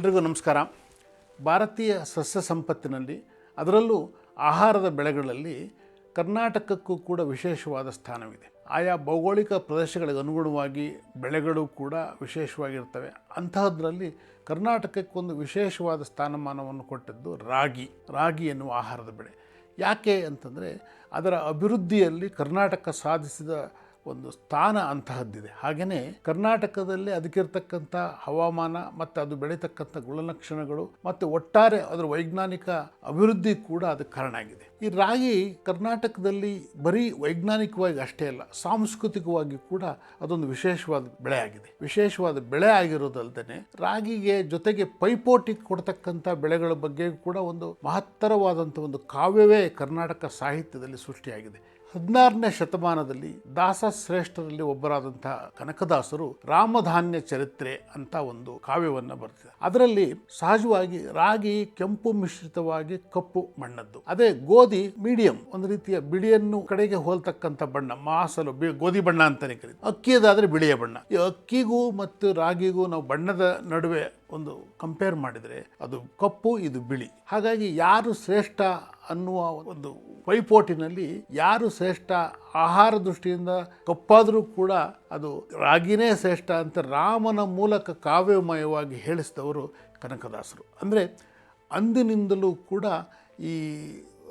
ಎಲ್ರಿಗೂ ನಮಸ್ಕಾರ. ಭಾರತೀಯ ಸಸ್ಯ ಸಂಪತ್ತಿನಲ್ಲಿ ಅದರಲ್ಲೂ ಆಹಾರದ ಬೆಳೆಗಳಲ್ಲಿ ಕರ್ನಾಟಕಕ್ಕೂ ಕೂಡ ವಿಶೇಷವಾದ ಸ್ಥಾನವಿದೆ. ಆಯಾ ಭೌಗೋಳಿಕ ಪ್ರದೇಶಗಳಿಗೆ ಅನುಗುಣವಾಗಿ ಬೆಳೆಗಳು ಕೂಡ ವಿಶೇಷವಾಗಿರ್ತವೆ. ಅಂತಹದ್ರಲ್ಲಿ ಕರ್ನಾಟಕಕ್ಕೊಂದು ವಿಶೇಷವಾದ ಸ್ಥಾನಮಾನವನ್ನು ಕೊಟ್ಟದ್ದು ರಾಗಿ. ರಾಗಿ ಎನ್ನುವ ಆಹಾರದ ಬೆಳೆ. ಯಾಕೆ ಅಂತಂದರೆ ಅದರ ಅಭಿವೃದ್ಧಿಯಲ್ಲಿ ಕರ್ನಾಟಕ ಸಾಧಿಸಿದ ಒಂದು ಸ್ಥಾನ ಅಂತಹದ್ದಿದೆ. ಹಾಗೆಯೇ ಕರ್ನಾಟಕದಲ್ಲಿ ಅದಕ್ಕಿರ್ತಕ್ಕಂಥ ಹವಾಮಾನ ಮತ್ತು ಅದು ಬೆಳೀತಕ್ಕಂಥ ಗುಣಲಕ್ಷಣಗಳು ಮತ್ತು ಒಟ್ಟಾರೆ ಅದರ ವೈಜ್ಞಾನಿಕ ಅಭಿವೃದ್ಧಿ ಕೂಡ ಅದಕ್ಕೆ ಕಾರಣ ಆಗಿದೆ. ಈ ರಾಗಿ ಕರ್ನಾಟಕದಲ್ಲಿ ಬರೀ ವೈಜ್ಞಾನಿಕವಾಗಿ ಅಷ್ಟೇ ಅಲ್ಲ, ಸಾಂಸ್ಕೃತಿಕವಾಗಿ ಕೂಡ ಅದೊಂದು ವಿಶೇಷವಾದ ಬೆಳೆ ಆಗಿದೆ. ವಿಶೇಷವಾದ ಬೆಳೆ ಆಗಿರೋದಲ್ಲದೆ ರಾಗಿಗೆ ಜೊತೆಗೆ ಪೈಪೋಟಿ ಕೊಡ್ತಕ್ಕಂಥ ಬೆಳೆಗಳ ಬಗ್ಗೆ ಕೂಡ ಒಂದು ಮಹತ್ತರವಾದಂಥ ಒಂದು ಕಾವ್ಯವೇ ಕರ್ನಾಟಕ ಸಾಹಿತ್ಯದಲ್ಲಿ ಸೃಷ್ಟಿಯಾಗಿದೆ. ಹದಿನಾರನೇ ಶತಮಾನದಲ್ಲಿ ದಾಸ ಶ್ರೇಷ್ಠರಲ್ಲಿ ಒಬ್ಬರಾದಂತಹ ಕನಕದಾಸರು ರಾಮಧಾನ್ಯ ಚರಿತ್ರೆ ಅಂತ ಒಂದು ಕಾವ್ಯವನ್ನು ಬರ್ತಿದೆ ಅದರಲ್ಲಿ ಸಹಜವಾಗಿ ರಾಗಿ ಕೆಂಪು ಮಿಶ್ರಿತವಾಗಿ ಕಪ್ಪು ಬಣ್ಣದ್ದು ಅದೇ ಗೋಧಿ ಮೀಡಿಯಂ, ಒಂದು ರೀತಿಯ ಬಿಳಿಯನ್ನು ಕಡೆಗೆ ಹೋಲ್ತಕ್ಕಂಥ ಬಣ್ಣ, ಮಾಸಲು ಗೋಧಿ ಬಣ್ಣ ಅಂತಾನೆ ಕರೀತಾರೆ. ಅಕ್ಕಿಯದಾದ್ರೆ ಬಿಳಿಯ ಬಣ್ಣ. ಅಕ್ಕಿಗೂ ಮತ್ತು ರಾಗಿಗೂ ನಾವು ಬಣ್ಣದ ನಡುವೆ ಒಂದು ಕಂಪೇರ್ ಮಾಡಿದರೆ ಅದು ಕಪ್ಪು, ಇದು ಬಿಳಿ. ಹಾಗಾಗಿ ಯಾರು ಶ್ರೇಷ್ಠ ಅನ್ನುವ ಒಂದು ಪೈಪೋಟಿನಲ್ಲಿ ಯಾರು ಶ್ರೇಷ್ಠ ಆಹಾರ ದೃಷ್ಟಿಯಿಂದ ಕಪ್ಪಾದರೂ ಕೂಡ ಅದು ರಾಗಿನೇ ಶ್ರೇಷ್ಠ ಅಂತ ರಾಮನ ಮೂಲಕ ಕಾವ್ಯಮಯವಾಗಿ ಹೇಳಿಸಿದವರು ಕನಕದಾಸರು. ಅಂದರೆ ಅಂದಿನಿಂದಲೂ ಕೂಡ ಈ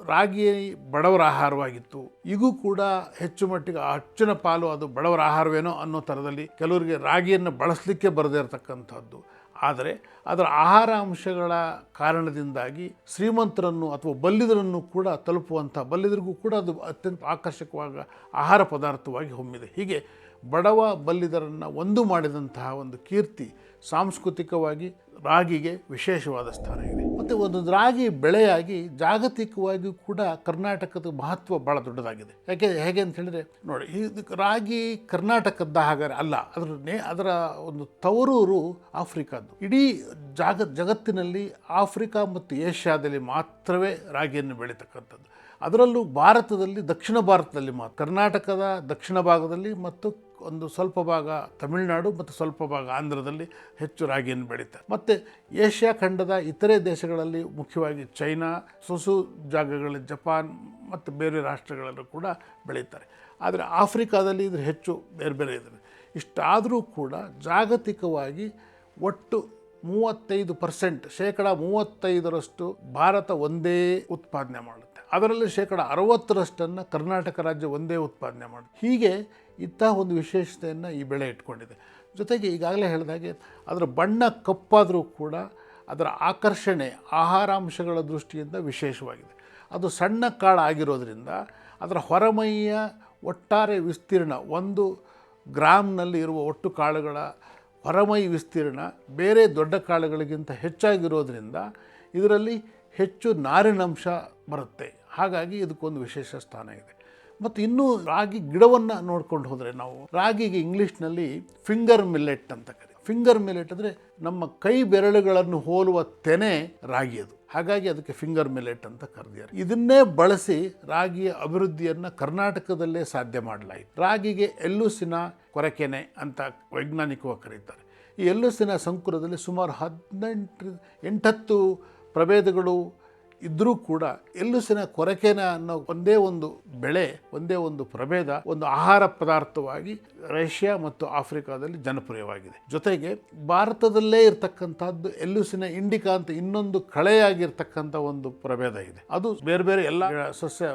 ರಾಗಿ ಬಡವರ ಆಹಾರವಾಗಿತ್ತು. ಈಗೂ ಕೂಡ ಹೆಚ್ಚು ಮಟ್ಟಿಗೆ ಹೆಚ್ಚಿನ ಪಾಲು ಅದು ಬಡವರ ಆಹಾರವೇನೋ ಅನ್ನೋ ಥರದಲ್ಲಿ ಕೆಲವರಿಗೆ ರಾಗಿಯನ್ನು ಬಳಸಲಿಕ್ಕೆ ಬರದೇ ಇರತಕ್ಕಂಥದ್ದು. ಆದರೆ ಅದರ ಆಹಾರ ಅಂಶಗಳ ಕಾರಣದಿಂದಾಗಿ ಶ್ರೀಮಂತರನ್ನು ಅಥವಾ ಬಲ್ಲಿದರನ್ನು ಕೂಡ ತಲುಪುವಂಥ, ಬಲ್ಲಿದರಿಗೂ ಕೂಡ ಅದು ಅತ್ಯಂತ ಆಕರ್ಷಕವಾದ ಆಹಾರ ಪದಾರ್ಥವಾಗಿ ಹೊಮ್ಮಿದೆ. ಹೀಗೆ ಬಡವ ಬಲ್ಲಿದರನ್ನು ಒಂದು ಮಾಡಿದಂತಹ ಒಂದು ಕೀರ್ತಿ ಸಾಂಸ್ಕೃತಿಕವಾಗಿ ರಾಗಿಗೆ ವಿಶೇಷವಾದ ಸ್ಥಾನ ಇದೆ. ಮತ್ತು ಒಂದು ರಾಗಿ ಬೆಳೆಯಾಗಿ ಜಾಗತಿಕವಾಗಿಯೂ ಕೂಡ ಕರ್ನಾಟಕದ ಮಹತ್ವ ಭಾಳ ದೊಡ್ಡದಾಗಿದೆ. ಯಾಕೆ, ಹೇಗೆ ಅಂತ ಹೇಳಿದ್ರೆ, ನೋಡಿ ಇದು ರಾಗಿ ಕರ್ನಾಟಕದ ಹಾಗಾದ್ರೆ ಅಲ್ಲ ಅದರ ಅದರ ಒಂದು ತವರೂರು ಆಫ್ರಿಕಾದ್ದು. ಇಡೀ ಜಾಗ, ಜಗತ್ತಿನಲ್ಲಿ ಆಫ್ರಿಕಾ ಮತ್ತು ಏಷ್ಯಾದಲ್ಲಿ ಮಾತ್ರವೇ ರಾಗಿಯನ್ನು ಬೆಳೀತಕ್ಕಂಥದ್ದು. ಅದರಲ್ಲೂ ಭಾರತದಲ್ಲಿ, ದಕ್ಷಿಣ ಭಾರತದಲ್ಲಿ ಮಾತ್ರ, ಕರ್ನಾಟಕದ ದಕ್ಷಿಣ ಭಾಗದಲ್ಲಿ ಮತ್ತು ಒಂದು ಸ್ವಲ್ಪ ಭಾಗ ತಮಿಳುನಾಡು ಮತ್ತು ಸ್ವಲ್ಪ ಭಾಗ ಆಂಧ್ರದಲ್ಲಿ ಹೆಚ್ಚು ರಾಗಿಯನ್ನು ಬೆಳೀತಾರೆ. ಮತ್ತು ಏಷ್ಯಾ ಖಂಡದ ಇತರೆ ದೇಶಗಳಲ್ಲಿ ಮುಖ್ಯವಾಗಿ ಚೈನಾ, ಸೊಸು ಜಾಗಗಳಲ್ಲಿ ಜಪಾನ್ ಮತ್ತು ಬೇರೆ ರಾಷ್ಟ್ರಗಳಲ್ಲೂ ಕೂಡ ಬೆಳೀತಾರೆ. ಆದರೆ ಆಫ್ರಿಕಾದಲ್ಲಿ ಇದ್ರ ಹೆಚ್ಚು ಬೇರೆ ಬೇರೆ ಇದೆ ಇಷ್ಟಾದರೂ ಕೂಡ ಜಾಗತಿಕವಾಗಿ ಒಟ್ಟು ಮೂವತ್ತೈದು ಪರ್ಸೆಂಟ್ ಶೇಕಡ ಮೂವತ್ತೈದರಷ್ಟು ಭಾರತ ಒಂದೇ ಉತ್ಪಾದನೆ ಮಾಡುತ್ತೆ. ಅದರಲ್ಲಿ ಶೇಕಡ ಅರವತ್ತರಷ್ಟನ್ನು ಕರ್ನಾಟಕ ರಾಜ್ಯ ಒಂದೇ ಉತ್ಪಾದನೆ ಮಾಡುತ್ತೆ ಹೀಗೆ ಇಂತಹ ಒಂದು ವಿಶೇಷತೆಯನ್ನು ಈ ಬೆಳೆ ಇಟ್ಕೊಂಡಿದೆ. ಜೊತೆಗೆ ಈಗಾಗಲೇ ಹೇಳಿದಾಗೆ ಅದರ ಬಣ್ಣ ಕಪ್ಪಾದರೂ ಕೂಡ ಅದರ ಆಕರ್ಷಣೆ, ಆಹಾರಾಂಶಗಳ ದೃಷ್ಟಿಯಿಂದ ವಿಶೇಷವಾಗಿದೆ. ಅದು ಸಣ್ಣ ಕಾಳು ಆಗಿರೋದ್ರಿಂದ ಅದರ ಹೊರಮೈಯ ಒಟ್ಟಾರೆ ವಿಸ್ತೀರ್ಣ, ಒಂದು ಗ್ರಾಮ್ನಲ್ಲಿ ಇರುವ ಒಟ್ಟು ಕಾಳುಗಳ ಹೊರಮೈ ವಿಸ್ತೀರ್ಣ ಬೇರೆ ದೊಡ್ಡ ಕಾಳುಗಳಿಗಿಂತ ಹೆಚ್ಚಾಗಿರೋದ್ರಿಂದ ಇದರಲ್ಲಿ ಹೆಚ್ಚು ನಾರಿನಂಶ ಬರುತ್ತೆ. ಹಾಗಾಗಿ ಇದಕ್ಕೊಂದು ವಿಶೇಷ ಸ್ಥಾನ ಇದೆ. ಮತ್ತು ಇನ್ನೂ ರಾಗಿ ಗಿಡವನ್ನು ನೋಡ್ಕೊಂಡು ಹೋದರೆ ನಾವು, ರಾಗಿಗೆ ಇಂಗ್ಲೀಷ್ನಲ್ಲಿ ಫಿಂಗರ್ ಮಿಲ್ಲೆಟ್ ಅಂತ ಕರಿ ಫಿಂಗರ್ ಮಿಲ್ಲೆಟ್ ಅಂದರೆ ನಮ್ಮ ಕೈ ಬೆರಳುಗಳನ್ನು ಹೋಲುವ ತೆನೆ ರಾಗಿ ಅದು. ಹಾಗಾಗಿ ಅದಕ್ಕೆ ಫಿಂಗರ್ ಮಿಲೆಟ್ ಅಂತ ಕರೆದಿದ್ದಾರೆ. ಇದನ್ನೇ ಬಳಸಿ ರಾಗಿಯ ಅಭಿವೃದ್ಧಿಯನ್ನು ಕರ್ನಾಟಕದಲ್ಲೇ ಸಾಧ್ಯ ಮಾಡಲಾಯಿತು. ರಾಗಿಗೆ ಎಲ್ಲುಸಿನ ಕೊರಕೆನೆ ಅಂತ ವೈಜ್ಞಾನಿಕವಾಗಿ ಕರೀತಾರೆ. ಈ ಎಲ್ಲುಸಿನ ಸಂಕುಲದಲ್ಲಿ ಸುಮಾರು ಹದಿನೆಂಟು, ಎಂಟತ್ತು ಪ್ರಭೇದಗಳು ಇದ್ದರೂ ಕೂಡ ಎಲ್ಲುಸಿನ ಕೊರಕೆನ ಅನ್ನೋ ಒಂದೇ ಒಂದು ಬೆಳೆ, ಒಂದೇ ಒಂದು ಪ್ರಭೇದ, ಒಂದು ಆಹಾರ ಪದಾರ್ಥವಾಗಿ ರಷ್ಯಾ ಮತ್ತು ಆಫ್ರಿಕಾದಲ್ಲಿ ಜನಪ್ರಿಯವಾಗಿದೆ. ಜೊತೆಗೆ ಭಾರತದಲ್ಲೇ ಇರತಕ್ಕಂಥದ್ದು ಎಲ್ಲುಸಿನ ಇಂಡಿಕಾ ಅಂತ ಇನ್ನೊಂದು ಕಳೆಯಾಗಿರ್ತಕ್ಕಂಥ ಒಂದು ಪ್ರಭೇದ ಇದೆ. ಅದು ಬೇರೆ ಬೇರೆ ಎಲ್ಲ ಸಸ್ಯ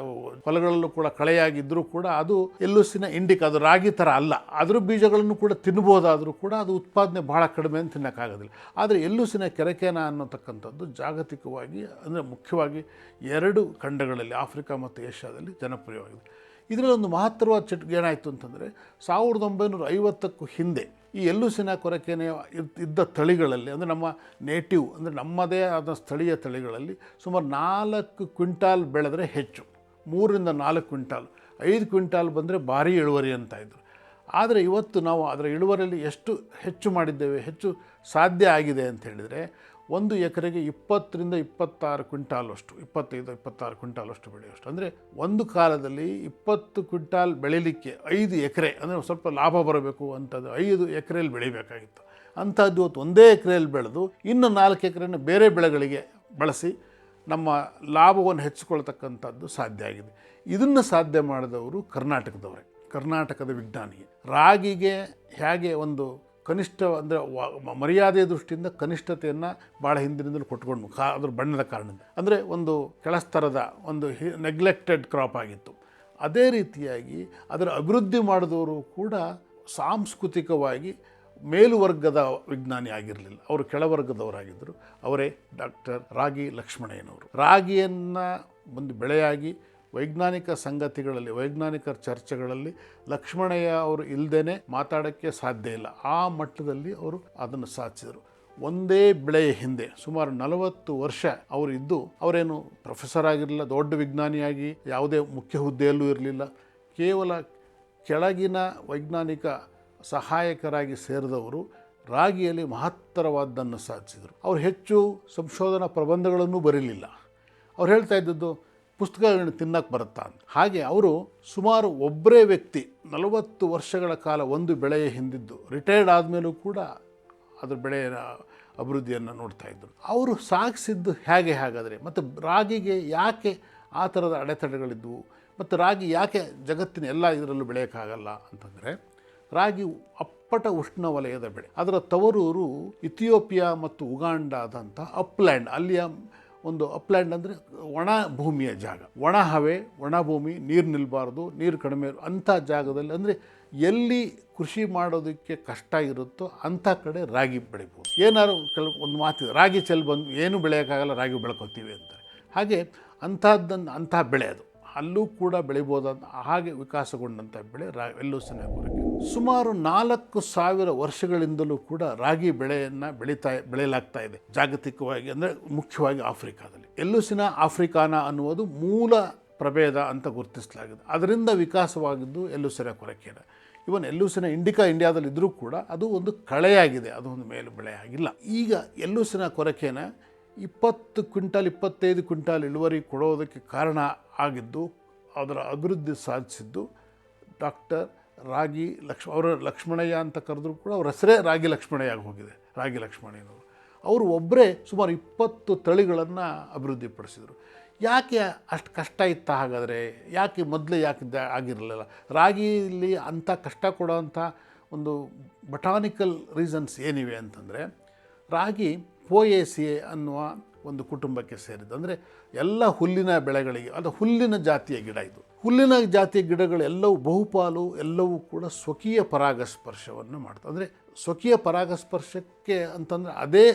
ಫಲಗಳಲ್ಲೂ ಕೂಡ ಕಳೆಯಾಗಿದ್ದರೂ ಕೂಡ ಅದು ಎಲ್ಲುಸಿನ ಇಂಡಿಕಾ, ಅದು ರಾಗಿ ಥರ ಅಲ್ಲ. ಅದ್ರ ಬೀಜಗಳನ್ನು ಕೂಡ ತಿನ್ಬೋದಾದರೂ ಕೂಡ ಅದು ಉತ್ಪಾದನೆ ಬಹಳ ಕಡಿಮೆ ಅಂತ ತಿನ್ನೋಕ್ಕಾಗೋದಿಲ್ಲ. ಆದರೆ ಎಲ್ಲುಸಿನ ಕೆರಕೆನ ಅನ್ನತಕ್ಕಂಥದ್ದು ಜಾಗತಿಕವಾಗಿ ಅಂದರೆ ಮುಖ್ಯವಾಗಿ ಎರಡು ಖಂಡಗಳಲ್ಲಿ, ಆಫ್ರಿಕಾ ಮತ್ತು ಏಷ್ಯಾದಲ್ಲಿ ಜನಪ್ರಿಯವಾಗಿದೆ. ಇದರಲ್ಲಿ ಒಂದು ಮಹತ್ತರವಾದ ಚಟ್ ಏನಾಯಿತು ಅಂತಂದರೆ, ಸಾವಿರದ ಒಂಬೈನೂರ ಐವತ್ತಕ್ಕೂ ಹಿಂದೆ ಈ ಎಲ್ಲುಸಿನ ಕೊರಕೆನೆ ಇದ್- ಇದ್ದ ತಳಿಗಳಲ್ಲಿ, ಅಂದರೆ ನಮ್ಮ ನೇಟಿವ್, ಅಂದರೆ ನಮ್ಮದೇ ಆದ ಸ್ಥಳೀಯ ತಳಿಗಳಲ್ಲಿ ಸುಮಾರು ನಾಲ್ಕು ಕ್ವಿಂಟಾಲ್ ಬೆಳೆದರೆ ಹೆಚ್ಚು. ಮೂರರಿಂದ ನಾಲ್ಕು ಕ್ವಿಂಟಾಲ್. ಐದು ಕ್ವಿಂಟಾಲ್ ಬಂದರೆ ಭಾರಿ ಇಳುವರಿ ಅಂತ ಇದ್ದರು ಆದರೆ ಇವತ್ತು ನಾವು ಅದರ ಇಳುವರಿಯಲ್ಲಿ ಎಷ್ಟು ಹೆಚ್ಚು ಮಾಡಿದ್ದೇವೆ, ಹೆಚ್ಚು ಸಾಧ್ಯ ಆಗಿದೆ ಅಂತ ಹೇಳಿದರೆ ಒಂದು ಎಕರೆಗೆ ಇಪ್ಪತ್ತರಿಂದ ಇಪ್ಪತ್ತಾರು ಕ್ವಿಂಟಾಲ್ ಅಷ್ಟು, ಇಪ್ಪತ್ತೈದು, ಇಪ್ಪತ್ತಾರು ಕ್ವಿಂಟಾಲ್ ಅಷ್ಟು ಬೆಳೆಯುವಷ್ಟು ಅಂದರೆ ಒಂದು ಕಾಲದಲ್ಲಿ ಇಪ್ಪತ್ತು ಕ್ವಿಂಟಾಲ್ ಬೆಳೀಲಿಕ್ಕೆ ಐದು ಎಕರೆ, ಅಂದರೆ ಸ್ವಲ್ಪ ಲಾಭ ಬರಬೇಕು ಅಂಥದ್ದು ಐದು ಎಕರೆಯಲ್ಲಿ ಬೆಳಿಬೇಕಾಗಿತ್ತು. ಅಂಥದ್ದು ಇವತ್ತು ಒಂದೇ ಎಕರೆಯಲ್ಲಿ ಬೆಳೆದು ಇನ್ನು ನಾಲ್ಕು ಎಕರೆಯನ್ನು ಬೇರೆ ಬೆಳೆಗಳಿಗೆ ಬಳಸಿ ನಮ್ಮ ಲಾಭವನ್ನು ಹೆಚ್ಚಿಕೊಳ್ತಕ್ಕಂಥದ್ದು ಸಾಧ್ಯ ಆಗಿದೆ. ಇದನ್ನು ಸಾಧ್ಯ ಮಾಡಿದವರು ಕರ್ನಾಟಕದವರೇ, ಕರ್ನಾಟಕದ ವಿಜ್ಞಾನಿ ರಾಗಿಗೆ ಹೇಗೆ ಒಂದು ಕನಿಷ್ಠ ಅಂದರೆ ಮರ್ಯಾದೆ ದೃಷ್ಟಿಯಿಂದ ಕನಿಷ್ಠತೆಯನ್ನು ಭಾಳ ಹಿಂದಿನಿಂದಲೂ ಕೊಟ್ಕೊಂಡು ಕಾ, ಅದ್ರ ಬಣ್ಣದ ಕಾರಣದಿಂದ. ಅಂದರೆ ಒಂದು ಕೆಳಸ್ತರದ ಒಂದು ಹಿ ನೆಗ್ಲೆಕ್ಟೆಡ್ ಕ್ರಾಪ್ ಆಗಿತ್ತು. ಅದೇ ರೀತಿಯಾಗಿ ಅದರ ಅಭಿವೃದ್ಧಿ ಮಾಡಿದವರು ಕೂಡ ಸಾಂಸ್ಕೃತಿಕವಾಗಿ ಮೇಲುವರ್ಗದ ವಿಜ್ಞಾನಿ ಆಗಿರಲಿಲ್ಲ. ಅವರು ಕೆಳವರ್ಗದವರಾಗಿದ್ದರು. ಅವರೇ ಡಾಕ್ಟರ್ ರಾಗಿ ಲಕ್ಷ್ಮಣಯ್ಯನವರು. ರಾಗಿಯನ್ನು ಒಂದು ಬೆಳೆಯಾಗಿ ವೈಜ್ಞಾನಿಕ ಸಂಗತಿಗಳಲ್ಲಿ, ವೈಜ್ಞಾನಿಕ ಚರ್ಚೆಗಳಲ್ಲಿ ಲಕ್ಷ್ಮಣಯ್ಯ ಅವರು ಇಲ್ಲದೇ ಮಾತಾಡೋಕ್ಕೆ ಸಾಧ್ಯ ಇಲ್ಲ. ಆ ಮಟ್ಟದಲ್ಲಿ ಅವರು ಅದನ್ನು ಸಾಧಿಸಿದರು. ಒಂದೇ ಬೆಳೆಯ ಹಿಂದೆ ಸುಮಾರು ನಲವತ್ತು ವರ್ಷ ಅವರು ಇದ್ದು, ಅವರೇನು ಪ್ರೊಫೆಸರ್ ಆಗಿರಲಿಲ್ಲ, ದೊಡ್ಡ ವಿಜ್ಞಾನಿಯಾಗಿ, ಯಾವುದೇ ಮುಖ್ಯ ಹುದ್ದೆಯಲ್ಲೂ ಇರಲಿಲ್ಲ. ಕೇವಲ ಕೆಳಗಿನ ವೈಜ್ಞಾನಿಕ ಸಹಾಯಕರಾಗಿ ಸೇರಿದವರು ರಾಗಿಯಲ್ಲಿ ಮಹತ್ತರವಾದ್ದನ್ನು ಸಾಧಿಸಿದರು. ಅವರು ಹೆಚ್ಚು ಸಂಶೋಧನಾ ಪ್ರಬಂಧಗಳನ್ನು ಬರೀಲಿಲ್ಲ. ಅವ್ರು ಹೇಳ್ತಾ ಇದ್ದದ್ದು ಪುಸ್ತಕಗಳನ್ನು ತಿನ್ನಕ್ಕೆ ಬರುತ್ತಾ ಅಂತ. ಹಾಗೆ ಅವರು ಸುಮಾರು ಒಬ್ಬರೇ ವ್ಯಕ್ತಿ, ನಲವತ್ತು ವರ್ಷಗಳ ಕಾಲ ಒಂದು ಬೆಳೆಯ ಹಿಂದಿದ್ದು ರಿಟೈರ್ಡ್ ಆದಮೇಲೂ ಕೂಡ ಅದ್ರ ಬೆಳೆಯ ಅಭಿವೃದ್ಧಿಯನ್ನು ನೋಡ್ತಾ ಇದ್ದರು ಅವರು ಸಾಗಿಸಿದ್ದು ಹೇಗೆ ಹಾಗಾದರೆ, ಮತ್ತು ರಾಗಿಗೆ ಯಾಕೆ ಆ ಥರದ ಅಡೆತಡೆಗಳಿದ್ವು, ಮತ್ತು ರಾಗಿ ಯಾಕೆ ಜಗತ್ತಿನ ಎಲ್ಲ ಇದರಲ್ಲೂ ಬೆಳೆಯೋಕ್ಕಾಗಲ್ಲ ಅಂತಂದರೆ, ರಾಗಿ ಅಪ್ಪಟ ಉಷ್ಣವಲಯದ ಬೆಳೆ. ಅದರ ತವರೂರು ಇಥಿಯೋಪಿಯಾ ಮತ್ತು ಉಗಾಂಡಾದಂಥ ಅಪ್ಲ್ಯಾಂಡ್, ಅಲ್ಲಿಯ ಒಂದು ಅಪ್ಲ್ಯಾಂಡ್ ಅಂದರೆ ಒಣ ಭೂಮಿಯ ಜಾಗ. ಒಣ ಹವೆ, ಒಣ ಭೂಮಿ, ನೀರು ನಿಲ್ಲಬಾರ್ದು ನೀರು ಕಡಿಮೆ ಅಂಥ ಜಾಗದಲ್ಲಿ ಅಂದರೆ ಎಲ್ಲಿ ಕೃಷಿ ಮಾಡೋದಕ್ಕೆ ಕಷ್ಟ ಇರುತ್ತೋ ಅಂಥ ಕಡೆ ರಾಗಿ ಬೆಳಿಬೋದು. ಏನಾದ್ರು ಕೆಲವು ಒಂದು ಮಾತಿದೆ, ರಾಗಿ ಚೆಲ್ಲಿ ಬಂದು ಏನು ಬೆಳೆಯೋಕ್ಕಾಗಲ್ಲ, ರಾಗಿ ಬೆಳ್ಕೊತೀವಿ ಅಂತಾರೆ. ಹಾಗೆ ಅಂಥದ್ದನ್ನು ಅಂಥ ಬೆಳೆ ಅದು. ಅಲ್ಲೂ ಕೂಡ ಬೆಳಿಬೋದಂತ ಹಾಗೆ ವಿಕಾಸಗೊಂಡಂಥ ಬೆಳೆ ರಾ ಎಲ್ಲೂಸಿನ ಕೊರಕೆ ಸುಮಾರು ನಾಲ್ಕು ಸಾವಿರ ವರ್ಷಗಳಿಂದಲೂ ಕೂಡ ರಾಗಿ ಬೆಳೆಯನ್ನು ಬೆಳೀತಾ, ಬೆಳೆಯಲಾಗ್ತಾ ಇದೆ. ಜಾಗತಿಕವಾಗಿ ಅಂದರೆ ಮುಖ್ಯವಾಗಿ ಆಫ್ರಿಕಾದಲ್ಲಿ. ಎಲ್ಲೂಸಿನ ಆಫ್ರಿಕಾನ ಅನ್ನುವುದು ಮೂಲ ಪ್ರಭೇದ ಅಂತ ಗುರುತಿಸಲಾಗಿದೆ. ಅದರಿಂದ ವಿಕಾಸವಾಗಿದ್ದು ಎಲ್ಲೂಸಿನ ಕೊರಕೆನ ಇವನ್ ಎಲ್ಲೂಸಿನ ಇಂಡಿಕಾ ಇಂಡಿಯಾದಲ್ಲಿ ಇದ್ದರೂ ಕೂಡ ಅದು ಒಂದು ಕಳೆಯಾಗಿದೆ. ಅದು ಒಂದು ಮೇಲು ಬೆಳೆಯಾಗಿಲ್ಲ ಈಗ ಎಲ್ಲೂಸಿನ ಕೊರಕೆನ ಇಪ್ಪತ್ತು ಕ್ವಿಂಟಾಲ್, ಇಪ್ಪತ್ತೈದು ಕ್ವಿಂಟಾಲ್ ಇಳುವರಿ ಕೊಡೋದಕ್ಕೆ ಕಾರಣ ಆಗಿದ್ದು, ಅದರ ಅಭಿವೃದ್ಧಿ ಸಾಧಿಸಿದ್ದು ಡಾಕ್ಟರ್ ರಾಗಿ ಲಕ್ಷ್ಮ, ಅವರ ಲಕ್ಷ್ಮಣಯ್ಯ ಅಂತ ಕರೆದ್ರು ಕೂಡ ಅವ್ರ ಹೆಸರೇ ರಾಗಿ ಲಕ್ಷ್ಮಣಯ್ಯ ಆಗಿ ಹೋಗಿದೆ, ರಾಗಿ ಲಕ್ಷ್ಮಣಯ್ಯನವರು ಅವರು ಒಬ್ಬರೇ ಸುಮಾರು ಇಪ್ಪತ್ತು ತಳಿಗಳನ್ನು ಅಭಿವೃದ್ಧಿಪಡಿಸಿದರು ಯಾಕೆ ಅಷ್ಟು ಕಷ್ಟ ಇತ್ತ ಹಾಗಾದರೆ? ಯಾಕೆ ಮೊದಲೇ ಯಾಕೆ ಆಗಿರಲಿಲ್ಲ? ರಾಗಿಯಲ್ಲಿ ಅಂಥ ಕಷ್ಟ ಕೊಡೋವಂಥ ಒಂದು ಬಟಾನಿಕಲ್ ರೀಸನ್ಸ್ ಏನಿವೆ ಅಂತಂದರೆ, ರಾಗಿ ಪೋಯೇಸಿಯೆ ಅನ್ನುವ ಒಂದು ಕುಟುಂಬಕ್ಕೆ ಸೇರಿದ್ದು. ಅಂದರೆ ಎಲ್ಲ ಹುಲ್ಲಿನ ಬೆಳೆಗಳಿಗೆ, ಅದು ಹುಲ್ಲಿನ ಜಾತಿಯ ಗಿಡ ಇದು. ಹುಲ್ಲಿನ ಜಾತಿಯ ಗಿಡಗಳೆಲ್ಲವೂ ಬಹುಪಾಲು ಎಲ್ಲವೂ ಕೂಡ ಸ್ವಕೀಯ ಪರಾಗಸ್ಪರ್ಶವನ್ನು ಮಾಡ್ತವೆ. ಅಂದರೆ ಸ್ವಕೀಯ ಪರಾಗಸ್ಪರ್ಶಕ್ಕೆ ಅಂತಂದರೆ ಅದೇ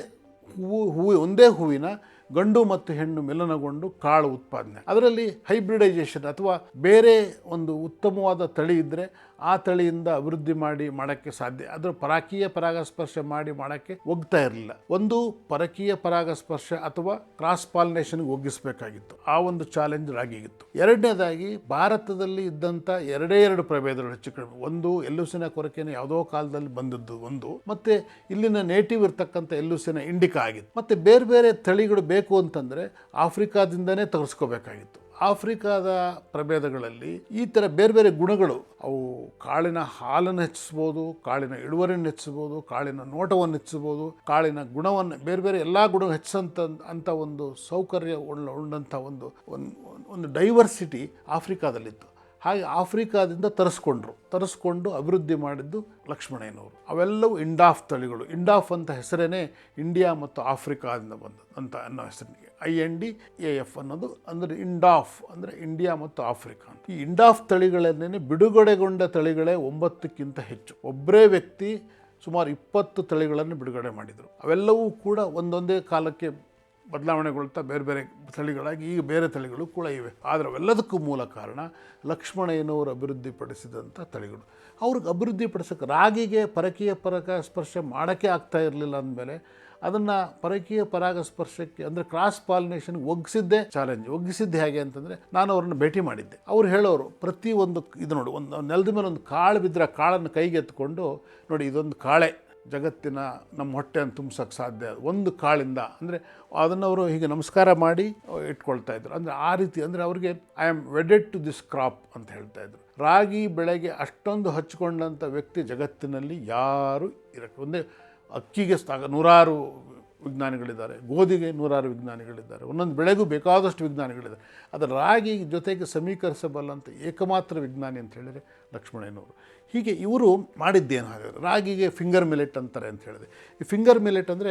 ಹೂವು ಹೂವು, ಒಂದೇ ಹೂವಿನ ಗಂಡು ಮತ್ತು ಹೆಣ್ಣು ಮಿಲನಗೊಂಡು ಕಾಳು ಉತ್ಪಾದನೆ. ಅದರಲ್ಲಿ ಹೈಬ್ರಿಡೈಸೇಷನ್ ಅಥವಾ ಬೇರೆ ಒಂದು ಉತ್ತಮವಾದ ತಳಿ ಇದ್ದರೆ ಆ ತಳಿಯಿಂದ ಅಭಿವೃದ್ಧಿ ಮಾಡಿ ಮಾಡೋಕ್ಕೆ ಸಾಧ್ಯ. ಅದರ ಪರಾಕೀಯ ಪರಾಗಸ್ಪರ್ಶ ಮಾಡಿ ಮಾಡೋಕ್ಕೆ ಒಗ್ತಾ ಇರಲಿಲ್ಲ. ಒಂದು ಪರಕೀಯ ಪರಾಗಸ್ಪರ್ಶ ಅಥವಾ ಕ್ರಾಸ್ ಪಾಲಿನೇಷನ್ಗೆ ಒಗ್ಗಿಸಬೇಕಾಗಿತ್ತು ಆ ಒಂದು ಚಾಲೆಂಜ್ ರಾಗಿಗಿತ್ತು. ಎರಡನೇದಾಗಿ ಭಾರತದಲ್ಲಿ ಇದ್ದಂಥ ಎರಡೇ ಎರಡು ಪ್ರಭೇದಗಳು ಹೆಚ್ಚು ಕಡಿಮೆ. ಒಂದು ಎಲ್ಲುಸಿನ ಕೊರಕೆನ ಯಾವುದೋ ಕಾಲದಲ್ಲಿ ಬಂದದ್ದು ಒಂದು. ಮತ್ತು ಇಲ್ಲಿನ ನೇಟಿವ್ ಇರ್ತಕ್ಕಂಥ ಎಲ್ಲುಸಿನ ಇಂಡಿಕಾ ಆಗಿತ್ತು. ಮತ್ತು ಬೇರೆ ಬೇರೆ ತಳಿಗಳು ಬೇಕು ಅಂತಂದರೆ ಆಫ್ರಿಕಾದಿಂದನೇ ತರಿಸ್ಕೋಬೇಕಾಗಿತ್ತು. ಆಫ್ರಿಕಾದ ಪ್ರಭೇದಗಳಲ್ಲಿ ಈ ಥರ ಬೇರೆ ಬೇರೆ ಗುಣಗಳು, ಅವು ಕಾಳಿನ ಹಾಲನ್ನು ಹೆಚ್ಚಿಸ್ಬೋದು, ಕಾಳಿನ ಇಳುವರಿಯನ್ನು ಹೆಚ್ಚಿಸ್ಬೋದು, ಕಾಳಿನ ನೋಟವನ್ನು ಹೆಚ್ಚಿಸ್ಬೋದು, ಕಾಳಿನ ಗುಣವನ್ನು ಬೇರೆ ಬೇರೆ ಎಲ್ಲ ಗುಣ ಹೆಚ್ಚಂತ ಅಂಥ ಒಂದು ಸೌಕರ್ಯ ಒಂದು ಒಂದು ಡೈವರ್ಸಿಟಿ ಆಫ್ರಿಕಾದಲ್ಲಿತ್ತು. ಹಾಗೆ ಆಫ್ರಿಕಾದಿಂದ ತರಿಸ್ಕೊಂಡ್ರು. ತರಿಸ್ಕೊಂಡು ಅಭಿವೃದ್ಧಿ ಮಾಡಿದ್ದು ಲಕ್ಷ್ಮಣಯ್ಯನವರು. ಅವೆಲ್ಲವೂ ಇಂಡಾಫ್ ತಳಿಗಳು. ಇಂಡಾಫ್ ಅಂತ ಹೆಸರೇ ಇಂಡಿಯಾ ಮತ್ತು ಆಫ್ರಿಕಾದಿಂದ ಬಂದು ಅಂತ ಅನ್ನೋ ಹೆಸರಿನಿಗೆ. I N D, A F ಅನ್ನೋದು ಅಂದರೆ ಇಂಡಾಫ್ ಅಂದರೆ ಇಂಡಿಯಾ ಮತ್ತು ಆಫ್ರಿಕಾ ಈ ಇಂಡಾಫ್ ತಳಿಗಳನ್ನೇ ಬಿಡುಗಡೆಗೊಂಡ ತಳಿಗಳೇ ಒಂಬತ್ತಕ್ಕಿಂತ ಹೆಚ್ಚು. ಒಬ್ಬರೇ ವ್ಯಕ್ತಿ ಸುಮಾರು ಇಪ್ಪತ್ತು ತಳಿಗಳನ್ನು ಬಿಡುಗಡೆ ಮಾಡಿದರು. ಅವೆಲ್ಲವೂ ಕೂಡ ಒಂದೊಂದೇ ಕಾಲಕ್ಕೆ ಬದಲಾವಣೆಗೊಳ್ತಾ ಬೇರೆ ಬೇರೆ ತಳಿಗಳಾಗಿ ಈಗ ಬೇರೆ ತಳಿಗಳು ಕೂಡ ಇವೆ. ಆದರೆ ಅವೆಲ್ಲದಕ್ಕೂ ಮೂಲ ಕಾರಣ ಲಕ್ಷ್ಮಣಯ್ಯನವರು ಅಭಿವೃದ್ಧಿಪಡಿಸಿದಂಥ ತಳಿಗಳು. ಅವ್ರಿಗೆ ಅಭಿವೃದ್ಧಿಪಡಿಸೋಕೆ ರಾಗಿಗೆ ಪರಕೀಯ ಪರಾಗಸ್ಪರ್ಶ ಮಾಡೋಕ್ಕೆ ಆಗ್ತಾ ಇರಲಿಲ್ಲ ಅಂದಮೇಲೆ ಅದನ್ನು ಪರಕೀಯ ಪರಾಗಸ್ಪರ್ಶಕ್ಕೆ ಅಂದರೆ ಕ್ರಾಸ್ ಪಾಲಿನೇಷನ್ಗೆ ಒಗ್ಗಿಸಿದ್ದೇ ಚಾಲೆಂಜ್ ಒಗ್ಗಿಸಿದ್ದೆ ಹೇಗೆ ಅಂತಂದರೆ ನಾನು ಅವ್ರನ್ನ ಭೇಟಿ ಮಾಡಿದ್ದೆ. ಅವ್ರು ಹೇಳೋರು ಪ್ರತಿ ಒಂದು ಇದು ನೋಡು, ಒಂದು ನೆಲದ ಮೇಲೆ ಒಂದು ಕಾಳು ಬಿದ್ದರೆ ಕಾಳನ್ನು ಕೈಗೆ ಎತ್ಕೊಂಡು ನೋಡಿ ಇದೊಂದು ಕಾಳೆ ಜಗತ್ತಿನ ನಮ್ಮ ಹೊಟ್ಟೆಯನ್ನು ತುಂಬಿಸೋಕ್ಕೆ ಸಾಧ್ಯ ಒಂದು ಕಾಳಿಂದ. ಅಂದರೆ ಅದನ್ನು ಅವರು ಹೀಗೆ ನಮಸ್ಕಾರ ಮಾಡಿ ಇಟ್ಕೊಳ್ತಾ ಇದ್ರು. ಅಂದರೆ ಆ ರೀತಿ, ಅಂದರೆ ಅವರಿಗೆ I am wedded to this crop ಅಂತ ಹೇಳ್ತಾ ಇದ್ರು. ರಾಗಿ ಬೆಳೆಗೆ ಅಷ್ಟೊಂದು ಹಚ್ಕೊಂಡಂಥ ವ್ಯಕ್ತಿ ಜಗತ್ತಿನಲ್ಲಿ ಯಾರೂ ಇರಕ್ಕೆ ಒಂದೇ ಅಕ್ಕಿಗೆ ನೂರಾರು ವಿಜ್ಞಾನಿಗಳಿದ್ದಾರೆ. ಗೋಧಿಗೆ ನೂರಾರು ವಿಜ್ಞಾನಿಗಳಿದ್ದಾರೆ. ಒಂದೊಂದು ಬೆಳೆಗೂ ಬೇಕಾದಷ್ಟು ವಿಜ್ಞಾನಿಗಳಿದ್ದಾರೆ. ಅದರ ರಾಗಿ ಜೊತೆಗೆ ಸಮೀಕರಿಸಬಲ್ಲಂಥ ಏಕಮಾತ್ರ ವಿಜ್ಞಾನಿ ಅಂತ ಹೇಳಿದರೆ ಲಕ್ಷ್ಮಣಯ್ಯನವರು. ಹೀಗೆ ಇವರು ಮಾಡಿದ್ದೇನು ಹಾಗಾದರೆ? ರಾಗಿಗೆ ಫಿಂಗರ್ ಮಿಲೆಟ್ ಅಂತಾರೆ ಅಂತ ಹೇಳಿದೆ ಈ ಫಿಂಗರ್ ಮಿಲೆಟ್ ಅಂದರೆ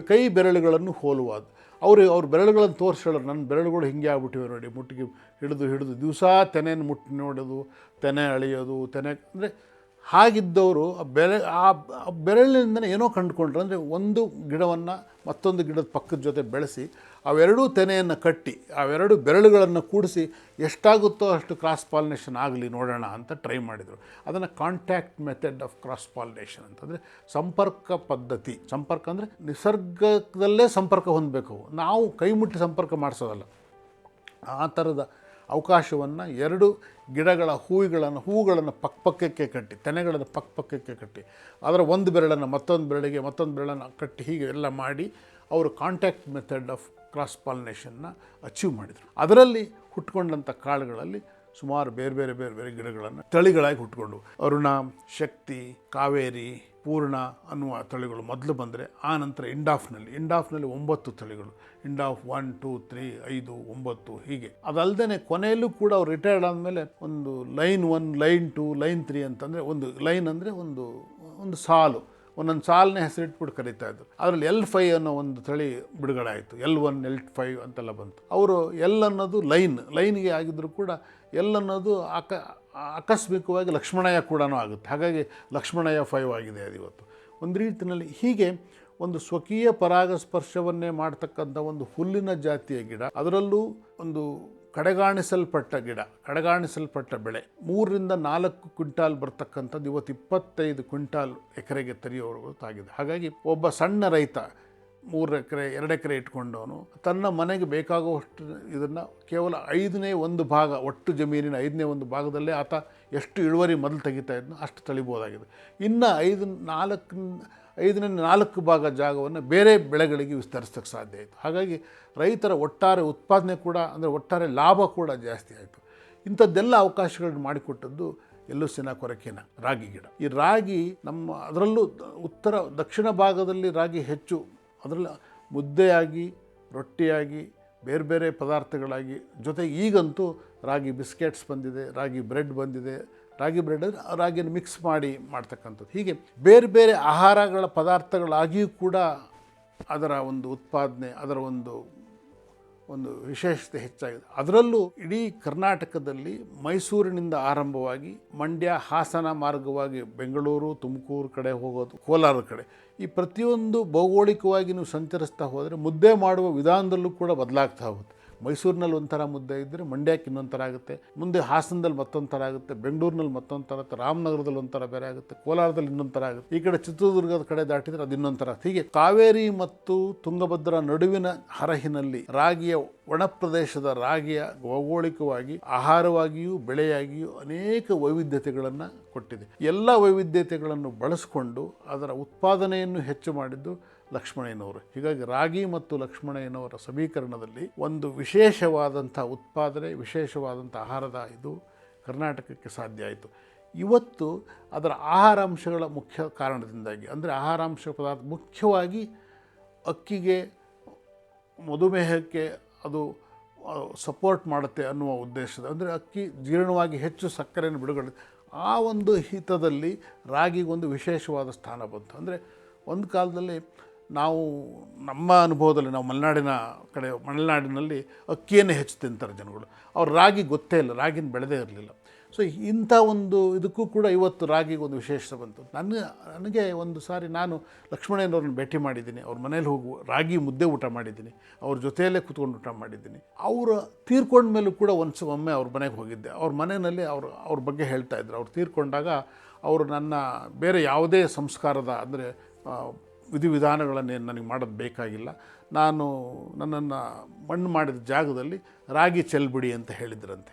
ಕೈ ಬೆರಳುಗಳನ್ನು ಹೋಲುವುದು. ಅವರು, ಅವ್ರ ಬೆರಳುಗಳನ್ನು ತೋರಿಸಿ ಹೇಳೋರು ನನ್ನ ಬೆರಳುಗಳು ಹಿಂಗೆ ಆಗ್ಬಿಟ್ಟಿವೆ ನೋಡಿ. ಮುಟ್ಟಿಗೆ ಹಿಡಿದು ಹಿಡಿದು ದಿವಸ ತೆನೆಯನ್ನು ಮುಟ್ಟಿ ನೋಡೋದು, ತೆನೆ ಅಳೆಯೋದು, ತೆನೆ ಅಂದರೆ ಹಾಗಿದ್ದವರು ಬೆರೆ ಆ ಬೆರಳಿನಿಂದನೇ ಏನೋ ಕಂಡುಕೊಂಡ್ರು. ಅಂದರೆ ಒಂದು ಗಿಡವನ್ನು ಮತ್ತೊಂದು ಗಿಡದ ಪಕ್ಕದ ಜೊತೆ ಬೆಳೆಸಿ, ಅವೆರಡೂ ತೆನೆಯನ್ನು ಕಟ್ಟಿ, ಅವೆರಡು ಬೆರಳುಗಳನ್ನು ಕೂಡಿಸಿ ಎಷ್ಟಾಗುತ್ತೋ ಅಷ್ಟು ಕ್ರಾಸ್ ಪಾಲಿನೇಷನ್ ಆಗಲಿ ನೋಡೋಣ ಅಂತ ಟ್ರೈ ಮಾಡಿದರು. ಅದನ್ನು contact method of cross pollination ಅಂತಂದರೆ ಸಂಪರ್ಕ ಪದ್ಧತಿ. ಸಂಪರ್ಕ ಅಂದರೆ ನಿಸರ್ಗದಲ್ಲೇ ಸಂಪರ್ಕ ಹೊಂದಬೇಕು. ನಾವು ಕೈ ಮುಟ್ಟಿ ಸಂಪರ್ಕ ಮಾಡಿಸೋದಲ್ಲ. ಆ ಥರದ ಅವಕಾಶವನ್ನು ಎರಡು ಗಿಡಗಳ ಹೂವುಗಳನ್ನು ಹೂವುಗಳನ್ನು ಪಕ್ಕಪಕ್ಕಕ್ಕೆ ಕಟ್ಟಿ, ತೆನೆಗಳನ್ನು ಪಕ್ಕಪಕ್ಕಕ್ಕೆ ಕಟ್ಟಿ, ಅದರ ಒಂದು ಬೆರಳನ್ನು ಮತ್ತೊಂದು ಬೆರಳಿಗೆ ಮತ್ತೊಂದು ಬೆರಳನ್ನು ಕಟ್ಟಿ ಹೀಗೆ ಎಲ್ಲ ಮಾಡಿ ಅವರು ಕಾಂಟ್ಯಾಕ್ಟ್ ಮೆಥಡ್ ಆಫ್ ಕ್ರಾಸ್ ಪಾಲಿನೇಷನ್ನ ಅಚೀವ್ ಮಾಡಿದರು. ಅದರಲ್ಲಿ ಹುಟ್ಕೊಂಡಂಥ ಕಾಳುಗಳಲ್ಲಿ ಸುಮಾರು ಬೇರೆ ಬೇರೆ ಬೇರೆ ಬೇರೆ ಗಿಡಗಳನ್ನು ತಳಿಗಳಾಗಿ ಹುಟ್ಕೊಂಡು ಅರುಣ, ಶಕ್ತಿ, ಕಾವೇರಿ ಪೂರ್ಣ ಅನ್ನುವ ತಳಿಗಳು ಮೊದಲು ಬಂದರೆ ಆ ನಂತರ ಇಂಡಾಫ್ನಲ್ಲಿ ಇಂಡಾಫ್ನಲ್ಲಿ ಒಂಬತ್ತು ತಳಿಗಳು ಇಂಡಾಫ್ ಒನ್ ಟೂ ತ್ರೀ ಐದು, ಒಂಬತ್ತು, ಹೀಗೆ. ಅದಲ್ಲದೆ ಕೊನೆಯಲ್ಲೂ ಕೂಡ ಅವ್ರು ರಿಟೈರ್ಡ್ ಆದಮೇಲೆ ಒಂದು line one line two line three ಅಂತಂದರೆ ಒಂದು ಲೈನ್ ಅಂದರೆ ಒಂದು ಒಂದು ಸಾಲು. ಒಂದೊಂದು ಸಾಲನ್ನೇ ಹೆಸರಿಟ್ಬಿಟ್ಟು ಕರೀತಾ ಇದ್ರು. ಅದರಲ್ಲಿ ಎಲ್ ಫೈವ್ ಅನ್ನೋ ಒಂದು ತಳಿ ಬಿಡುಗಡೆ ಆಯಿತು ಎಲ್ ಒನ್ ಎಲ್ ಫೈವ್ ಅಂತೆಲ್ಲ ಬಂತು. ಅವರು ಎಲ್ ಅನ್ನೋದು ಲೈನ್ ಲೈನ್ಗೆ ಆಗಿದ್ದರೂ ಕೂಡ ಎಲ್ ಅನ್ನೋದು ಅಕ ಆಕಸ್ಮಿಕವಾಗಿ ಲಕ್ಷ್ಮಣಯ್ಯ ಕೂಡ ಆಗುತ್ತೆ. ಹಾಗಾಗಿ ಲಕ್ಷ್ಮಣಯ್ಯ ಫೈವ್ ಆಗಿದೆ ಅದು ಇವತ್ತು. ಒಂದು ರೀತಿಯಲ್ಲಿ ಹೀಗೆ ಒಂದು ಸ್ವಕೀಯ ಪರಾಗಸ್ಪರ್ಶವನ್ನೇ ಮಾಡ್ತಕ್ಕಂಥ ಒಂದು ಹುಲ್ಲಿನ ಜಾತಿಯ ಗಿಡ, ಅದರಲ್ಲೂ ಒಂದು ಕಡೆಗಾಣಿಸಲ್ಪಟ್ಟ ಗಿಡ, ಕಡೆಗಾಣಿಸಲ್ಪಟ್ಟ ಬೆಳೆ, ಮೂರರಿಂದ ನಾಲ್ಕು ಕ್ವಿಂಟಾಲ್ ಬರ್ತಕ್ಕಂಥದ್ದು ಇವತ್ತು ಇಪ್ಪತ್ತೈದು ಕ್ವಿಂಟಾಲ್ ಎಕರೆಗೆ ತೆರೆಯೋವರೆಗೂ ತಾಗಿದೆ. ಹಾಗಾಗಿ ಒಬ್ಬ ಸಣ್ಣ ರೈತ ಮೂರು ಎಕರೆ, ಎರಡು ಎಕರೆ ಇಟ್ಕೊಂಡವನು. ತನ್ನ ಮನೆಗೆ ಬೇಕಾಗುವಷ್ಟು ಇದನ್ನು ಕೇವಲ ಐದನೇ ಒಂದು ಭಾಗ, ಒಟ್ಟು ಜಮೀನಿನ ಐದನೇ ಒಂದು ಭಾಗದಲ್ಲೇ ಆತ ಎಷ್ಟು ಇಳುವರಿ ಮೊದಲು ತೆಗಿತಾ ಇದ್ನೋ ಅಷ್ಟು ತಳಿಬೋದಾಗಿದೆ. ಇನ್ನು ಐದು, ನಾಲ್ಕು, ಐದನೇ ನಾಲ್ಕು ಭಾಗ ಜಾಗವನ್ನು ಬೇರೆ ಬೆಳೆಗಳಿಗೆ ವಿಸ್ತರಿಸೋಕ್ಕೆ ಸಾಧ್ಯ ಆಯಿತು. ಹಾಗಾಗಿ ರೈತರ ಒಟ್ಟಾರೆ ಉತ್ಪಾದನೆ ಕೂಡ, ಅಂದರೆ ಒಟ್ಟಾರೆ ಲಾಭ ಕೂಡ ಜಾಸ್ತಿ ಆಯಿತು. ಇಂಥದ್ದೆಲ್ಲ ಅವಕಾಶಗಳನ್ನು ಮಾಡಿಕೊಟ್ಟದ್ದು ಎಲ್ಲುಸಿನ ಕೊರಕೆನ, ರಾಗಿ ಗಿಡ. ಈ ರಾಗಿ ನಮ್ಮ ಅದರಲ್ಲೂ ಉತ್ತರ, ದಕ್ಷಿಣ ಭಾಗದಲ್ಲಿ ರಾಗಿ ಹೆಚ್ಚು ಅದರಲ್ಲಿ ಮುದ್ದೆಯಾಗಿ, ರೊಟ್ಟಿಯಾಗಿ, ಬೇರೆ ಬೇರೆ ಪದಾರ್ಥಗಳಾಗಿ, ಜೊತೆಗೆ ಈಗಂತೂ ರಾಗಿ ಬಿಸ್ಕೆಟ್ಸ್ ಬಂದಿದೆ, ರಾಗಿ ಬ್ರೆಡ್ ಬಂದಿದೆ. ರಾಗಿ ಬ್ರೆಡ್ ಅಂದರೆ ರಾಗಿನ ಮಿಕ್ಸ್ ಮಾಡಿ ಮಾಡ್ತಕ್ಕಂಥದ್ದು. ಹೀಗೆ ಬೇರೆ ಬೇರೆ ಆಹಾರಗಳ ಪದಾರ್ಥಗಳಾಗಿಯೂ ಕೂಡ ಅದರ ಒಂದು ಉತ್ಪಾದನೆ, ಅದರ ಒಂದು ಒಂದು ವಿಶೇಷತೆ ಹೆಚ್ಚಾಗಿದೆ. ಅದರಲ್ಲೂ ಇಡೀ ಕರ್ನಾಟಕದಲ್ಲಿ ಮೈಸೂರಿನಿಂದ ಆರಂಭವಾಗಿ ಮಂಡ್ಯ, ಹಾಸನ ಮಾರ್ಗವಾಗಿ ಬೆಂಗಳೂರು, ತುಮಕೂರು ಕಡೆ ಹೋಗೋದು ಕೋಲಾರ ಕಡೆ. ಈ ಪ್ರತಿಯೊಂದು ಭೌಗೋಳಿಕವಾಗಿ ನೀವು ಸಂಚರಿಸ್ತಾ ಹೋದರೆ ಮುದ್ದೆ ಮಾಡುವ ವಿಧಾನದಲ್ಲೂ ಕೂಡ ಬದಲಾಗ್ತಾ ಹೋಗುತ್ತೆ. ಮೈಸೂರಿನಲ್ಲಿ ಒಂಥರ ಮುದ್ದೆ ಇದ್ದರೆ ಮಂಡ್ಯಕ್ಕೆ ಇನ್ನೊಂದು ಥರ ಆಗುತ್ತೆ. ಮುಂದೆ ಹಾಸನದಲ್ಲಿ ಮತ್ತೊಂದು ಥರ ಆಗುತ್ತೆ. ಬೆಂಗಳೂರಿನಲ್ಲಿ ಮತ್ತೊಂದು ಥರ ಆಗುತ್ತೆ. ರಾಮನಗರದಲ್ಲಿ ಒಂಥರ ಬೇರೆ ಆಗುತ್ತೆ. ಕೋಲಾರದಲ್ಲಿ ಇನ್ನೊಂದು ಥರ ಆಗುತ್ತೆ. ಈ ಕಡೆ ಚಿತ್ರದುರ್ಗದ ಕಡೆ ದಾಟಿದರೆ ಅದು ಥರ ಹೀಗೆ ಕಾವೇರಿ ಮತ್ತು ತುಂಗಭದ್ರಾ ನಡುವಿನ ಹರಹಿನಲ್ಲಿ ರಾಗಿಯ ಒಣ ಪ್ರದೇಶದ ರಾಗಿಯ ಭೌಗೋಳಿಕವಾಗಿ, ಆಹಾರವಾಗಿಯೂ ಬೆಳೆಯಾಗಿಯೂ ಅನೇಕ ವೈವಿಧ್ಯತೆಗಳನ್ನು ಕೊಟ್ಟಿದೆ. ಎಲ್ಲ ವೈವಿಧ್ಯತೆಗಳನ್ನು ಬಳಸಿಕೊಂಡು ಅದರ ಉತ್ಪಾದನೆಯನ್ನು ಹೆಚ್ಚು ಮಾಡಿದ್ದು ಲಕ್ಷ್ಮಣಯ್ಯನವರು. ಹೀಗಾಗಿ ರಾಗಿ ಮತ್ತು ಲಕ್ಷ್ಮಣಯ್ಯನವರ ಸಮೀಕರಣದಲ್ಲಿ ಒಂದು ವಿಶೇಷವಾದಂಥ ಉತ್ಪಾದನೆ, ವಿಶೇಷವಾದಂಥ ಆಹಾರದ ಇದು ಕರ್ನಾಟಕಕ್ಕೆ ಸಾಧ್ಯ ಆಯಿತು. ಇವತ್ತು ಅದರ ಆಹಾರಾಂಶಗಳ ಮುಖ್ಯ ಕಾರಣದಿಂದಾಗಿ, ಅಂದರೆ ಆಹಾರಾಂಶ ಪದಾರ್ಥ ಮುಖ್ಯವಾಗಿ ಅಕ್ಕಿಗೆ, ಮಧುಮೇಹಕ್ಕೆ ಅದು ಸಪೋರ್ಟ್ ಮಾಡುತ್ತೆ ಅನ್ನುವ ಉದ್ದೇಶದ, ಅಂದರೆ ಅಕ್ಕಿ ಜೀರ್ಣವಾಗಿ ಹೆಚ್ಚು ಸಕ್ಕರೆಯನ್ನು ಬಿಡುಗಡೆ, ಆ ಒಂದು ಹಿತದಲ್ಲಿ ರಾಗಿಗೊಂದು ವಿಶೇಷವಾದ ಸ್ಥಾನ ಬಂತು. ಅಂದರೆ ಒಂದು ಕಾಲದಲ್ಲಿ ನಾವು ನಮ್ಮ ಅನುಭವದಲ್ಲಿ ನಾವು ಮಲೆನಾಡಿನ ಕಡೆ, ಮಲೆನಾಡಿನಲ್ಲಿ ಅಕ್ಕಿಯನ್ನು ಹೆಚ್ಚು ತಿಂತಾರೆ ಜನಗಳು. ಅವ್ರು ರಾಗಿ ಗೊತ್ತೇ ಇಲ್ಲ, ರಾಗಿನ ಬೆಳೆದೇ ಇರಲಿಲ್ಲ. ಸೊ ಇಂಥ ಒಂದು ಇದಕ್ಕೂ ಕೂಡ ಇವತ್ತು ರಾಗಿಗೆ ಒಂದು ವಿಶೇಷತೆ ಬಂತು. ನನ್ನ, ನನಗೆ ಒಂದು ಸಾರಿ ನಾನು ಲಕ್ಷ್ಮಣಯ್ಯನವ್ರನ್ನ ಭೇಟಿ ಮಾಡಿದ್ದೀನಿ. ಅವ್ರ ಮನೇಲಿ ಹೋಗು, ರಾಗಿ ಮುದ್ದೆ ಊಟ ಮಾಡಿದ್ದೀನಿ. ಅವ್ರ ಜೊತೆಯಲ್ಲೇ ಕೂತ್ಕೊಂಡು ಊಟ ಮಾಡಿದ್ದೀನಿ. ಅವರು ತೀರ್ಕೊಂಡ ಮೇಲೂ ಕೂಡ ಒಂದು ಒಮ್ಮೆ ಅವ್ರ ಮನೆಗೆ ಹೋಗಿದ್ದೆ. ಅವ್ರ ಮನೆಯಲ್ಲಿ ಅವರು, ಅವ್ರ ಬಗ್ಗೆ ಹೇಳ್ತಾ ಇದ್ರು. ಅವ್ರು ತೀರ್ಕೊಂಡಾಗ ಅವರು ನನ್ನ ಬೇರೆ ಯಾವುದೇ ಸಂಸ್ಕಾರದ, ಅಂದರೆ ವಿಧಿವಿಧಾನಗಳನ್ನೇನು ನನಗೆ ಮಾಡೋದು ಬೇಕಾಗಿಲ್ಲ. ನಾನು ನನ್ನನ್ನು ಮಣ್ಣು ಮಾಡಿದ ಜಾಗದಲ್ಲಿ ರಾಗಿ ಚೆಲ್ಬಿಡಿ ಅಂತ ಹೇಳಿದ್ರಂತೆ.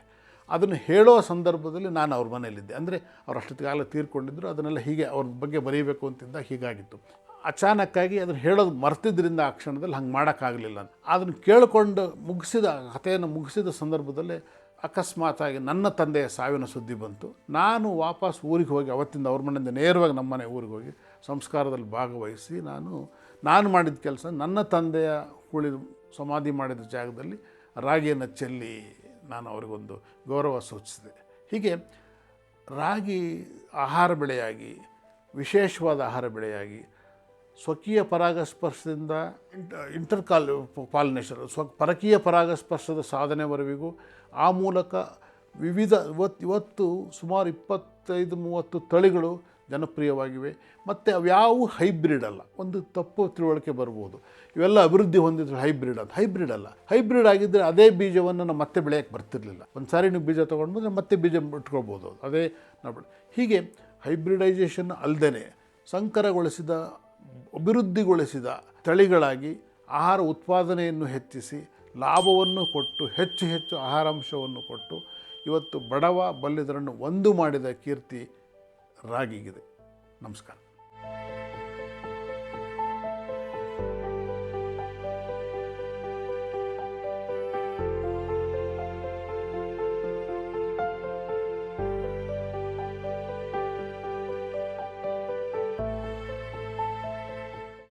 ಅದನ್ನು ಹೇಳೋ ಸಂದರ್ಭದಲ್ಲಿ ನಾನು ಅವ್ರ ಮನೇಲಿದ್ದೆ ಅಂದರೆ ಅವ್ರು ಅಷ್ಟೊತ್ತಿಗಾಗಲೇ ತೀರ್ಕೊಂಡಿದ್ರು, ಅದನ್ನೆಲ್ಲ ಹೀಗೆ ಅವ್ರ ಬಗ್ಗೆ ಬರೀಬೇಕು ಅಂತಿದ್ದ ಹೀಗಾಗಿತ್ತು. ಅಚಾನಕ್ಕಾಗಿ ಅದನ್ನು ಹೇಳೋದು ಮರ್ತಿದ್ರಿಂದ ಆ ಕ್ಷಣದಲ್ಲಿ ಹಂಗೆ ಮಾಡೋಕ್ಕಾಗಲಿಲ್ಲ ಅದನ್ನು ಕೇಳಿಕೊಂಡು ಮುಗಿಸಿದ, ಕಥೆಯನ್ನು ಮುಗಿಸಿದ ಸಂದರ್ಭದಲ್ಲೇ ಅಕಸ್ಮಾತಾಗಿ ನನ್ನ ತಂದೆಯ ಸಾವಿನ ಸುದ್ದಿ ಬಂತು. ನಾನು ವಾಪಸ್ ಊರಿಗೆ ಹೋಗಿ, ಅವತ್ತಿಂದ ಅವ್ರ ಮನೆಯಿಂದ ನೇರವಾಗಿ ನಮ್ಮ ಮನೆ ಊರಿಗೆ ಹೋಗಿ ಸಂಸ್ಕಾರದಲ್ಲಿ ಭಾಗವಹಿಸಿ ನಾನು ನಾನು ಮಾಡಿದ ಕೆಲಸ ನನ್ನ ತಂದೆಯ ಕುಳಿದು ಸಮಾಧಿ ಮಾಡಿದ ಜಾಗದಲ್ಲಿ ರಾಗಿಯನ್ನು ಚೆಲ್ಲಿ ನಾನು ಅವರಿಗೊಂದು ಗೌರವ ಸೂಚಿಸಿದೆ. ಹೀಗೆ ರಾಗಿ ಆಹಾರ ಬೆಳೆಯಾಗಿ, ವಿಶೇಷವಾದ ಆಹಾರ ಬೆಳೆಯಾಗಿ, ಸ್ವಕೀಯ ಪರಾಗಸ್ಪರ್ಶದಿಂದ ಇಂಟ- ಇಂಟರ್ ಕಾಲ್ ಪಾಲಿನೇಷನ್, ಸ್ವ, ಪರಕೀಯ ಪರಾಗಸ್ಪರ್ಶದ ಸಾಧನೆವರೆವಿಗೂ ಆ ಮೂಲಕ ವಿವಿಧ, ಇವತ್ತು ಇವತ್ತು ಸುಮಾರು ಇಪ್ಪತ್ತೈದು, ಮೂವತ್ತು ತಳಿಗಳು ಜನಪ್ರಿಯವಾಗಿವೆ. ಮತ್ತು ಅವ್ಯಾವು ಹೈಬ್ರಿಡ್ ಅಲ್ಲ. ಒಂದು ತಪ್ಪು ತಿಳುವಳಿಕೆ ಬರ್ಬೋದು. ಇವೆಲ್ಲ ಅಭಿವೃದ್ಧಿ ಹೊಂದಿದ್ರೆ ಹೈಬ್ರಿಡ್ ಅದು. ಹೈಬ್ರಿಡ್ ಅಲ್ಲ. ಹೈಬ್ರಿಡ್ ಆಗಿದ್ದರೆ ಅದೇ ಬೀಜವನ್ನು ನಾವು ಮತ್ತೆ ಬೆಳೆಯೋಕ್ಕೆ ಬರ್ತಿರಲಿಲ್ಲ. ಒಂದು ಸಾರಿ ನೀವು ಬೀಜ ತೊಗೊಂಡ್ಬಂದ್ರೆ ಮತ್ತೆ ಬೀಜ ಇಟ್ಕೊಳ್ಬೋದು ಅದು. ಅದೇ ನಾವು ಹೀಗೆ ಹೈಬ್ರಿಡೈಸೇಷನ್ ಅಲ್ಲದೇ ಸಂಕರಗೊಳಿಸಿದ, ಅಭಿವೃದ್ಧಿಗೊಳಿಸಿದ ತಳಿಗಳಾಗಿ ಆಹಾರ ಉತ್ಪಾದನೆಯನ್ನು ಹೆಚ್ಚಿಸಿ, ಲಾಭವನ್ನು ಕೊಟ್ಟು, ಹೆಚ್ಚು ಹೆಚ್ಚು ಆಹಾರಾಂಶವನ್ನು ಕೊಟ್ಟು, ಇವತ್ತು ಬಡವ ಬಲ್ಲಿದರನ್ನು ಒಂದು ಮಾಡಿದ ಕೀರ್ತಿ ರಾಗಿಗಿದೆ ನಮಸ್ಕಾರ.